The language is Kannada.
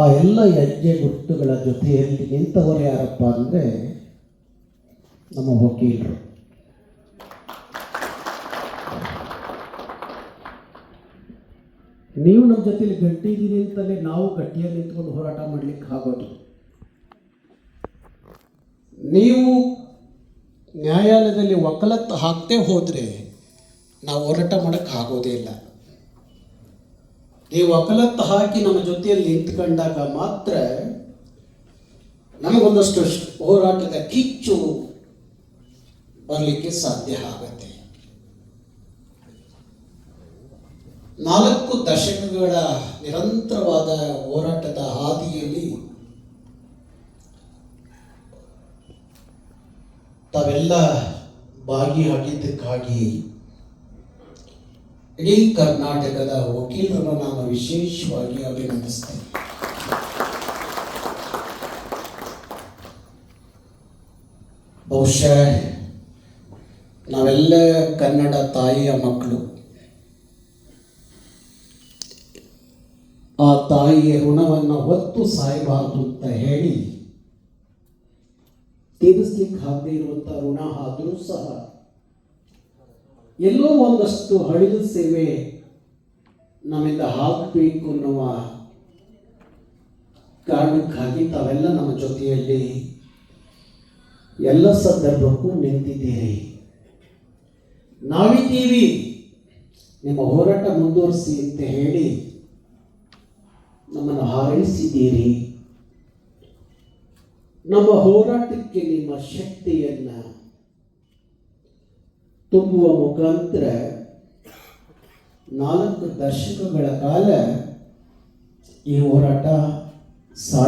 ಆ ಎಲ್ಲ ಹೆಜ್ಜೆ ಗುಟ್ಟುಗಳ ಜೊತೆಯಲ್ಲಿ ನಿಂತವರು ಯಾರಪ್ಪ ಅಂದರೆ ನಮ್ಮ ವಕೀಲರು. ನೀವು ನಮ್ಮ ಜೊತೆಲಿ ಗಟ್ಟಿ ಇದ್ದೀರಿ ಅಂತಲೇ ನಾವು ಗಟ್ಟಿಯಲ್ಲಿ ನಿಂತ್ಕೊಂಡು ಹೋರಾಟ ಮಾಡ್ಲಿಕ್ಕೆ ಆಗೋದು. ನೀವು ನ್ಯಾಯಾಲಯದಲ್ಲಿ ವಕಾಲತ್ತು ಹಾಕದೆ ಹೋದರೆ ನಾವು ಹೋರಾಟ ಮಾಡೋಕ್ಕೆ ಆಗೋದೇ ಇಲ್ಲ. ಈ ವಕಾಲತ್ತು ಹಾಕಿ ನಮ್ಮ ಜೊತೆಯಲ್ಲಿ ನಿಂತ್ಕೊಂಡಾಗ ಮಾತ್ರ ನಮಗೊಂದಷ್ಟು ಹೋರಾಟದ ಕಿಚ್ಚು ಬರಲಿಕ್ಕೆ ಸಾಧ್ಯ ಆಗತ್ತೆ. ನಾಲ್ಕು ದಶಕಗಳ ನಿರಂತರವಾದ ಹೋರಾಟದ ಹಾದಿಯಲ್ಲಿ ತಾವೆಲ್ಲ ಭಾಗಿಯಾಗಿದ್ದಕ್ಕಾಗಿ ಇಡೀ ಕರ್ನಾಟಕದ ವಕೀಲರನ್ನು ನಾನು ವಿಶೇಷವಾಗಿ ಅಭಿನಂದಿಸ್ತೇನೆ. ಬಹುಶಃ ನಾವೆಲ್ಲ ಕನ್ನಡ ತಾಯಿಯ ಮಕ್ಕಳು. ಆ ತಾಯಿಯ ಋಣವನ್ನು ಹೊತ್ತು ಸಾಯಬಾರದು ಅಂತ ಹೇಳಿ ತೀರಿಸ್ಲಿಕ್ಕೆ ಆಗದೆ ಇರುವಂಥ ಋಣ ಆದರೂ ಸಹ ಎಲ್ಲೋ ಒಂದಷ್ಟು ಹಳಿದ ಸೇವೆ ನಮ್ಮಿಂದ ಹಾಕಬೇಕು ಅನ್ನುವ ಕಾರಣಕ್ಕಾಗಿ ತಾವೆಲ್ಲ ನಮ್ಮ ಜೊತೆಯಲ್ಲಿ ಎಲ್ಲ ಸಂದರ್ಭಕ್ಕೂ ನಿಂತಿದ್ದೀರಿ. ನಾವಿದ್ದೀವಿ ನಿಮ್ಮ ಹೋರಾಟ ಮುಂದುವರಿಸಿ ಅಂತ ಹೇಳಿ ನಮ್ಮನ್ನು ಹಾರೈಸಿದ್ದೀರಿ. ನಮ್ಮ ಹೋರಾಟಕ್ಕೆ ನಿಮ್ಮ ಶಕ್ತಿಯನ್ನ ತುಂಬುವ ಮುಖಾಂತರ ನಾಲ್ಕು ದಶಕಗಳ ಕಾಲ ಈ ಹೋರಾಟ ಸಾ